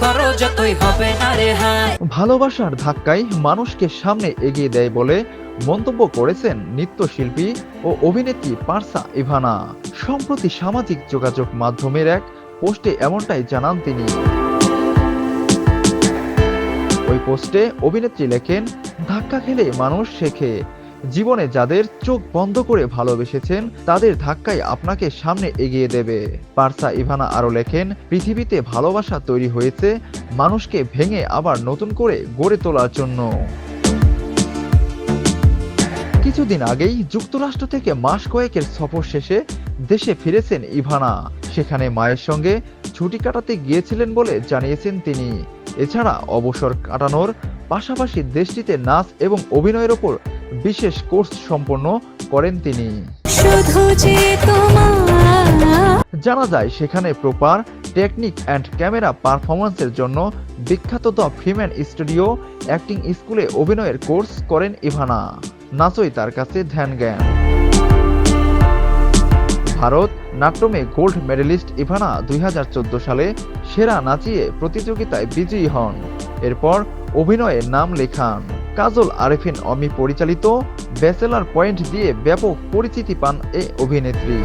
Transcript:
করো যতই হবে না রে হাই ভালোবাসার ধাক্কায় মানুষকে সামনে এগিয়ে দেয় বলে মন্তব্য করেছেন নৃত্যশিল্পী ও অভিনেত্রী পার্সা ইভানা। সম্প্রতি সামাজিক যোগাযোগ মাধ্যমের এক পোস্টে এমনটাই জানান তিনি। ওই পোস্টে অভিনেত্রী লেখেন, ধাক্কা খেলে মানুষ শেখে। জীবনে যাদের চোখ বন্ধ করে ভালোবেসেছেন, তাদের ধাক্কাই আপনাকে সামনে এগিয়ে দেবে। পার্সা ইভানা আরও লেখেন, পৃথিবীতে ভালোবাসা তৈরি হয়েছে মানুষকে ভেঙে আবার নতুন করে গড়ে তোলার জন্য। কিছুদিন আগেই যুক্তরাষ্ট্র থেকে মাস কয়েকের সফর শেষে দেশে ফিরেছেন ইভানা। সেখানে মায়ের সঙ্গে ছুটি কাটাতে গিয়েছিলেন বলে জানিয়েছেন তিনি। এছাড়া অবসর কাটানোর পাশাপাশি দেশটিতে নাচ এবং অভিনয়ের ওপর বিশেষ কোর্স সম্পন্ন করেন তিনি। জানা যায় সেখানে প্রপার টেকনিক অ্যান্ড ক্যামেরা পারফরমেন্সের জন্য বিখ্যাত দ্য ফিমেন স্টুডিও অ্যাক্টিং স্কুলে অভিনয়ের কোর্স করেন ইভানা। নাচই তার কাছে ধ্যান জ্ঞান। ভারত নাট্যমে গোল্ড মেডেলিস্ট ইভানা দুই হাজার চোদ্দ সালে সেরা নাচিয়ে প্রতিযোগিতায় বিজয়ী হন। এরপর অভিনয়ে নাম লেখান। কাজল আরেফিন অমি পরিচালিত ব্যাচেলার পয়েন্ট দিয়ে ব্যাপক পরিচিতি পান এ অভিনেত্রী।